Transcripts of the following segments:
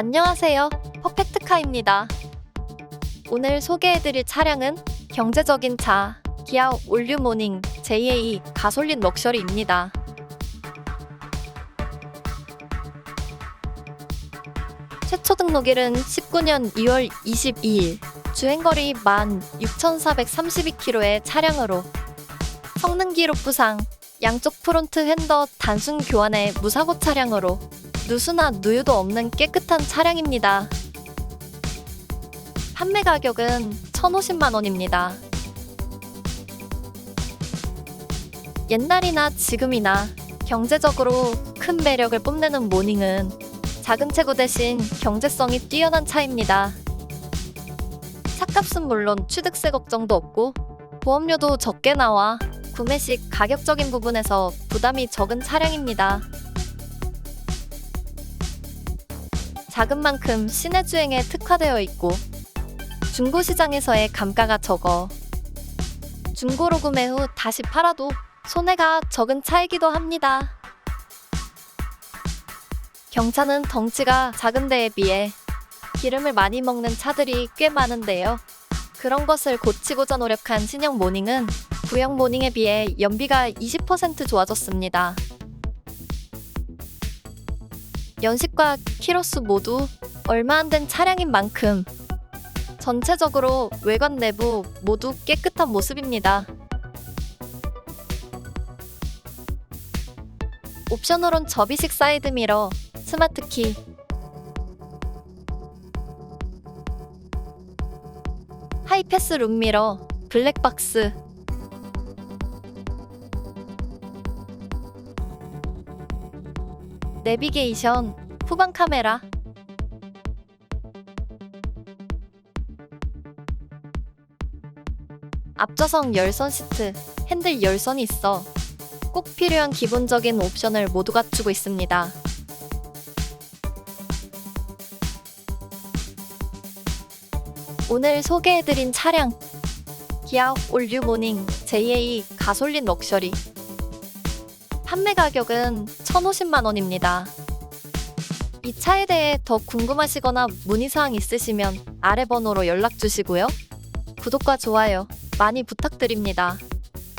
안녕하세요. 퍼펙트카입니다. 오늘 소개해드릴 차량은 경제적인 차, 기아 올류모닝 JA 가솔린 럭셔리입니다. 최초 등록일은 19년 2월 22일, 주행거리 16,432km의 차량으로 성능 기록 부상, 양쪽 프론트 핸더 단순 교환의 무사고 차량으로 누수나 누유도 없는 깨끗한 차량입니다. 판매 가격은 1,050만 원입니다. 옛날이나 지금이나 경제적으로 큰 매력을 뽐내는 모닝은 작은 체구 대신 경제성이 뛰어난 차입니다. 차값은 물론 취득세 걱정도 없고 보험료도 적게 나와 구매 시 가격적인 부분에서 부담이 적은 차량입니다. 작은 만큼 시내 주행에 특화되어 있고 중고 시장에서의 감가가 적어 중고로 구매 후 다시 팔아도 손해가 적은 차이기도 합니다. 경차는 덩치가 작은 데에 비해 기름을 많이 먹는 차들이 꽤 많은데요. 그런 것을 고치고자 노력한 신형 모닝은 구형 모닝에 비해 연비가 20% 좋아졌습니다. 연식과 키로수 모두 얼마 안 된 차량인 만큼 전체적으로 외관 내부 모두 깨끗한 모습입니다. 옵션으론 접이식 사이드미러, 스마트키, 하이패스 룸미러, 블랙박스, 내비게이션, 후방 카메라, 앞좌석 열선 시트, 핸들 열선이 있어 꼭 필요한 기본적인 옵션을 모두 갖추고 있습니다. 오늘 소개해드린 차량 기아 올류 모닝 JA 가솔린 럭셔리 판매 가격은 1,050만 원입니다. 이 차에 대해 더 궁금하시거나 문의사항 있으시면 아래 번호로 연락 주시고요. 구독과 좋아요 많이 부탁드립니다.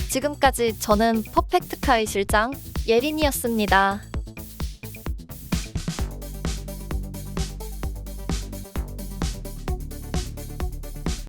지금까지 저는 퍼펙트카의 실장 예린이었습니다.